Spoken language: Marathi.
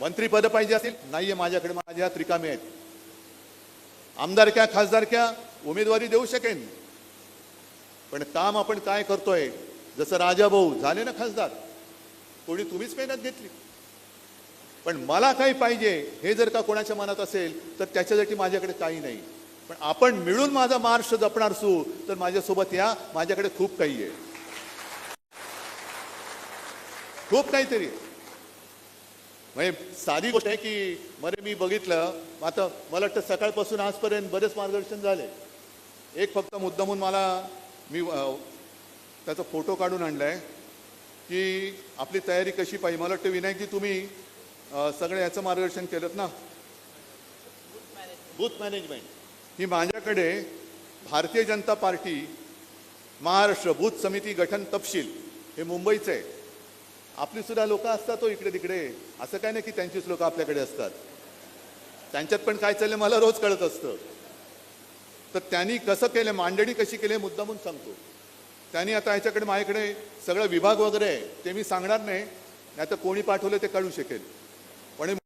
मंत्रीपद पाहिजे असेल नाहीये माझ्याकडे माझ्या हात रिकामे आहेत. आमदारक्या खासदारक्या उमेदवारी देऊ शकेन. पण काम आपण काय करतोय जसं राजा भाऊ झाले ना खासदार कोणी तुम्हीच मेहनत घेतली. पण मला काही पाहिजे हे जर का कोणाच्या मनात असेल तर त्याच्यासाठी माझ्याकडे काही नाही. पण आपण मिळून माझा महाराष्ट्र जपणार असू तर माझ्यासोबत या माझ्याकडे खूप काही आहे. खूप काहीतरी. आहे. म्हणजे साधी गोष्ट आहे की मरे मी बघितलं आता मला वाटतं सकाळपासून आजपर्यंत बरेच मार्गदर्शन झाले. एक फक्त मुद्दामून मला मी त्याचा फोटो काढून आणलाय की आपली तयारी कशी पाहिजे. मला वाटतं विनायकजी तुम्ही सगळं याचं मार्गदर्शन केलं ना? बूथ मॅनेजमेंट ही माझ्याकडे भारतीय जनता पार्टी महाराष्ट्र बूथ समिती गठन तपशील हे मुंबईचं आहे. आपली सुद्धा लोक असतात तो इकडे तिकडे. असं काय नाही की त्यांचीच लोक आपल्याकडे असतात. त्यांच्यात पण काय चाललंय मला रोज कळत असतं. तर त्यांनी कसं केलं मांडणी कशी केली हे मुद्दामून सांगतो. त्यांनी आता ह्याच्याकडे माझ्याकडे सगळं विभाग वगैरे आहे ते मी सांगणार नाही. नाही तर कोणी पाठवलं ते कळू शकेल. पण